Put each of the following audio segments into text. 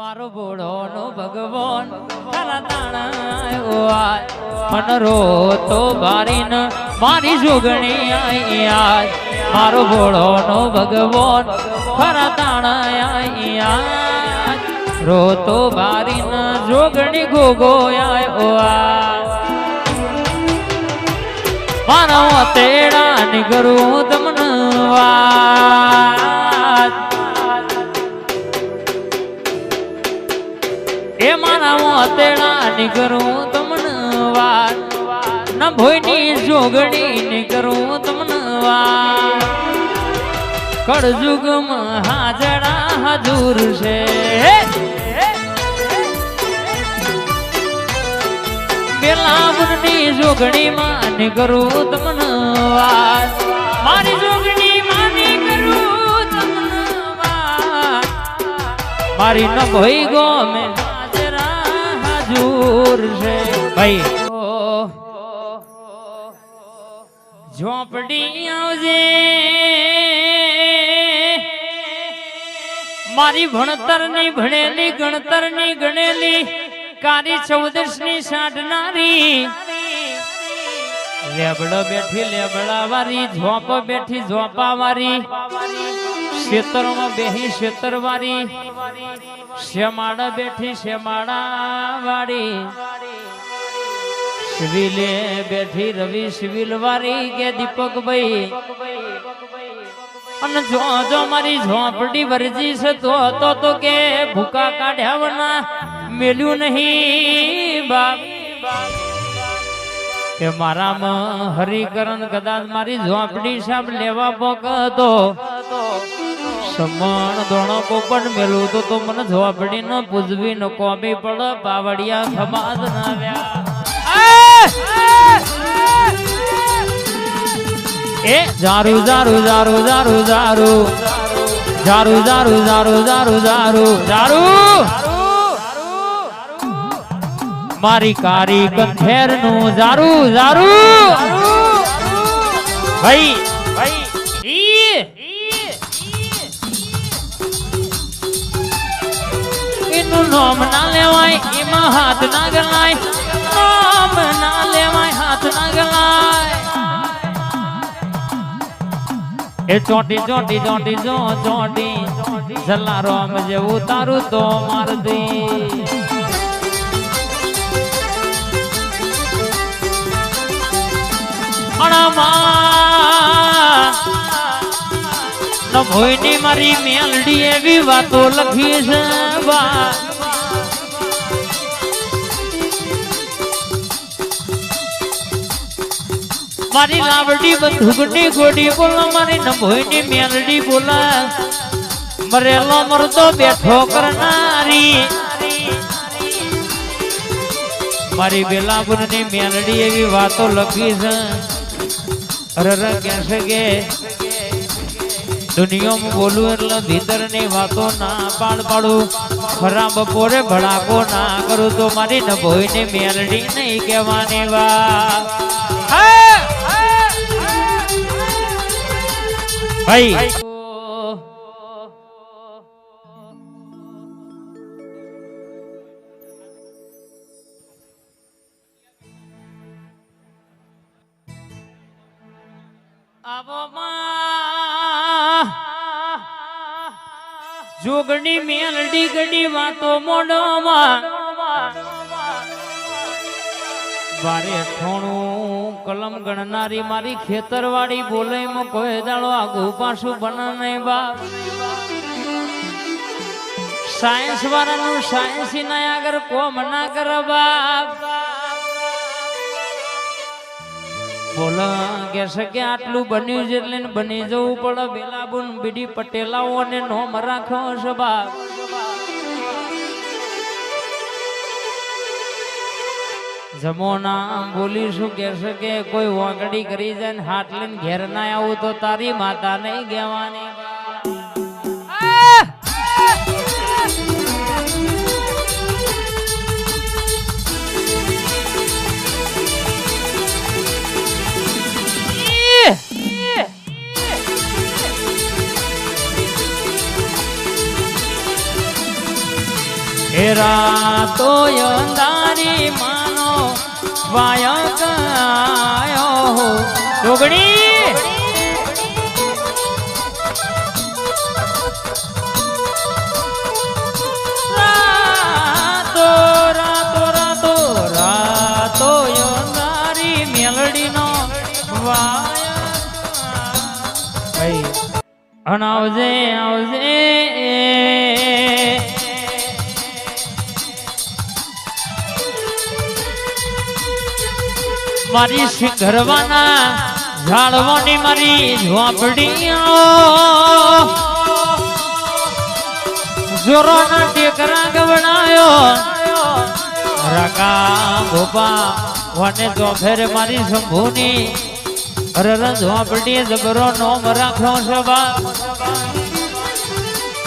મારો બોડો નો ભગવાન. તારા તાણા મન રો તો બારીન મારી જોગણી આજ. મારો બોડો નો ભગવાન ખરા તાણા રો તો બારીન જોગણી ગોગો આય માનવ તેડા ગરુ તમને વાત તેડા નીકળું તમને વાત ન ભોયની જોગણી નીકળું તમને વાત કળજુગમાં હાજરા હજુર છે. બેલાવરની જોગણી માં કરું તમને વાત મારી જોગણી માં કરું તમને વાત મારી ન ભોઈ ગો મે. હજુર છે. ભાઈ ઝોપડી આવજે. મારી ભણતરની ભણેલી, ગણતરની ગણેલી, કારી ચૌદશની સાઢનારી લેબડો બેઠી લેબડા વારી ઝોપ બેઠી ઝોપા વારી ખેતરમાં બેહી ખેતર વારી શેમાડા બેઠી શેમાડા વાળી સિવિલે બેઠી રવિ સિવિલ વારી કે દીપકભાઈ. અને જો જો મારી ઝોપડી વરજી છે તો તો તો કે ભૂકા કાઢ્યા વના મેલ્યું નહીં બાપ. કે મારામાં હરિકરણ કદાચ મારી ઝોપડી સાબ લેવા પકતો સમણ ધોણો પોપટ મેલું તો તો મને ઝોપડી ન પૂજવી, ન કોમી પડ પાવડિયા ખમાદ ના એ જારુ જારુ જારુ જારુ જારુ. જારુ જારુ જારુ જારુ જારુ. જારુ! મારી કારી કંઠેરનું જારુ જારુ ભાઈ એનું નામ ના લેવાય, એમાં હાથ ના ગલાય. નામ ના લેવાય, હાથ ના ગલાય. એ ચોટી ચોટી ચોટી, જો, ચોટી. જલારો આમ જેવું તારું તો માર ન ભોયની મારી મેલડી એવી વાતો લખી છે બા મારી લાવડી બંધુકની ગોડી બોલા, મારી નભોયની મેલડી બોલા. મરેલો મરતો બેઠો કરનારી. મારી બેલાપુરની મેલડી એવી વાતો લખી છે. અરર કે દુનિયામાં બોલું એટલે ભીતરની વાતો ના પાડ પાડું. ખરા બપોરે ભડાકો ના કરું તો મારી નભોયની મેલડી નહીં કહેવાની વાત. ભાઈ જોગણી મેલડી ગડી વાતો મોડોમાં વારે ઠોણું કલમ ગણનારી મારી ખેતરવાળી બોલે કોઈ દાડો આગુ પાછું બના બા. સાયન્સ વાળાનું સાયન્સ ના આગળ કોમ ના કર બાપ બોલા કે છે કે આટલું બન્યું છે એટલે બની જવું પડે. બેલાબુન, બીડી પટેલાઓને નોમ રાખો છે બાપ. જમોના બોલીશું કે છે કે કોઈ વાંગડી કરી જાય ને હાથ લઈને ઘેર ના આવું તો તારી માતા નહીં કહેવાની. હે. રાતો અંધારી માનો વાયક આયો અંધારી મેલડીનો અને આવજે આવજે મારી શિખરવાના ઝાડવાની મારી ઝોપડી જોરોના ટેકરા ગવડાયો. રકા ભોપા વને તો ફેર મારી શંભુની. અરર ઝોપડી જબરો નોમ રાખ્યો સભા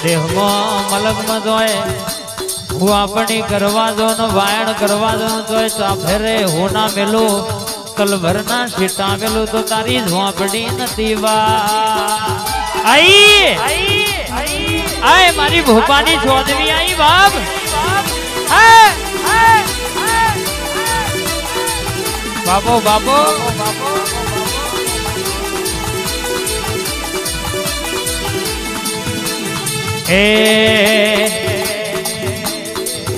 દેહમાં મલગમાં જોય. હું આપણી કરવા દો વાયણ કરવા દો તોય ચાફેરે હું ના મેલું. કલભરના સીટા મેલું તો તારી ઝોંપડી નથી આય મારી ભોપાની ચોદવી આઈ બાપ. બાપો બાપો. એ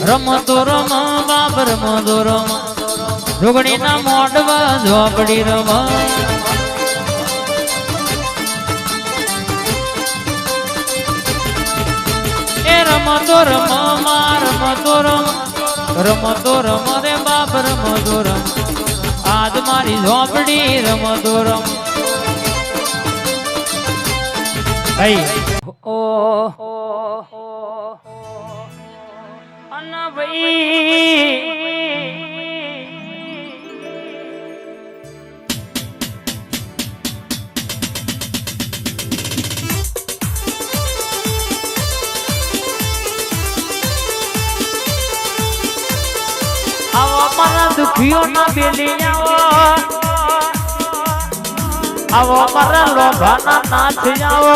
રમતો રમ, બાપ રમતો રમ. જોગણીના મોઢવા ઝોપડી રમા એ રમતો રમા મા રમતો રમ રમતો રમ રે બાપ રમતો રમ. આજ મારી ઝોપડી રમતો રમ. ઓ. અના ભાઈ મારા દુખીઓ ના બેલી આવો આવો મારા લોભાના નાચ આવો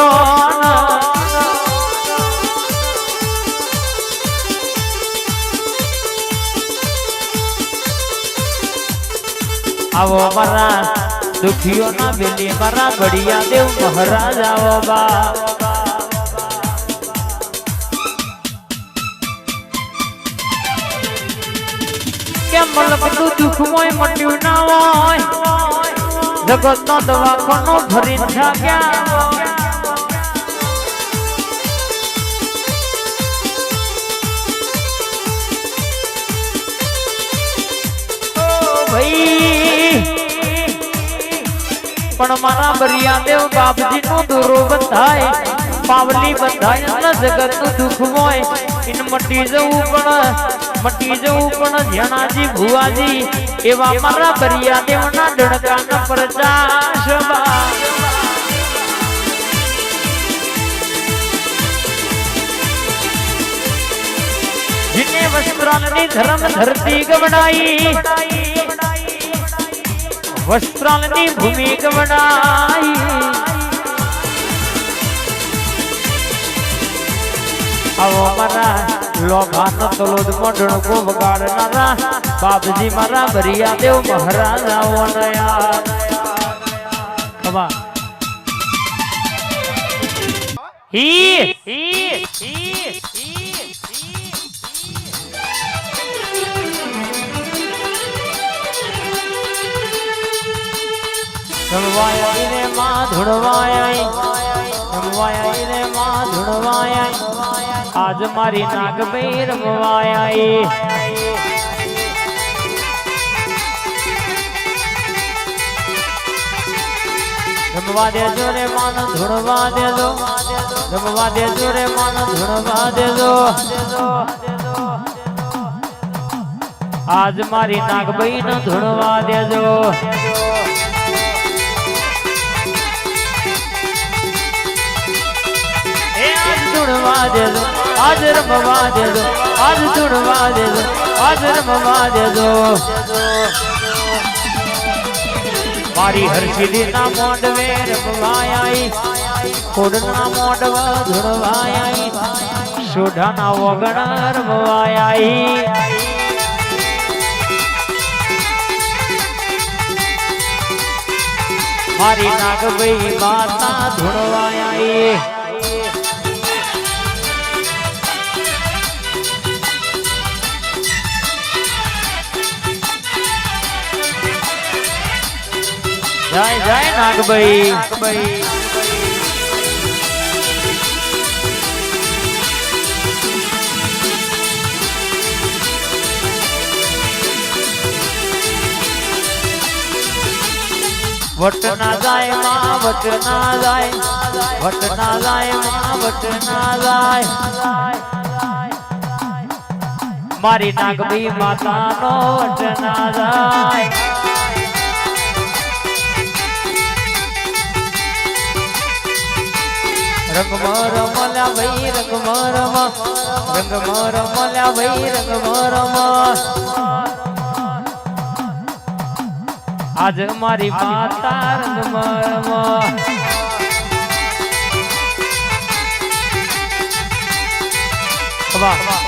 આવો મારા દુખીઓ ના બેલી મારા બળિયા દેવ મહારાજ આવો બા. કે ના હોય? જગત નો દવાખાનો ભરી ભાઈ, પણ મારા બરિયા દેવ બાપજી નું દુરો બંધાય પાવલી બંધાય જગતનું દુઃખ હોય ઇન મટી જવું પણ પટી જવું પણ ધ્યાનાજી ભુવાજી, એવા મારા બરિયા દેવના ડણકાના પ્રજાશબા જીને વસ્ત્રાલની ધરતી ગવડાઈ, વસ્ત્રાલની ભૂમિ ગવડાઈ. આવો મારા લોભાનો તલોદ મોઢણ કો વગાડનારા બાપજી મારા બરિયા દેવ મહારાજા આવો કમા હી હી હી ધણવાય રે માં ધણવાય આજ મારી નાગભાઈ રમવાય રમવા દેજો રે માન ધૂણવા દેજો. રમવા દેજો રે માન ધૂણવા દેજો. આજ મારી નાગભાઈ ને ધૂણવા દેજો. ધૂણવા દેજો. આજ રમવા દેજો આજ ધૂણવા દેજો આજ રમવા દેજો. મારી હરસિદ્ધિ ના મોડવે રમવાય ખોડના મોડવા ધૂણવાય સોઢાના વગણ રમવાયા મારી નાગભાઈ માતા ધૂણવાયા જય જય નાગભાઈ. નાગભાઈ વટ ના જાય માં વટ ના જાય વટ ના જાય માં વટ ના જાય મારી નાગભી માતાનો વટ ના જાય રંગમાં રમલા ભાઈ રંગમાં રમ રંગમાં રમલા ભાઈ રંગમાં રમ આજ મારી માતા રંગમાં રમ વાહ.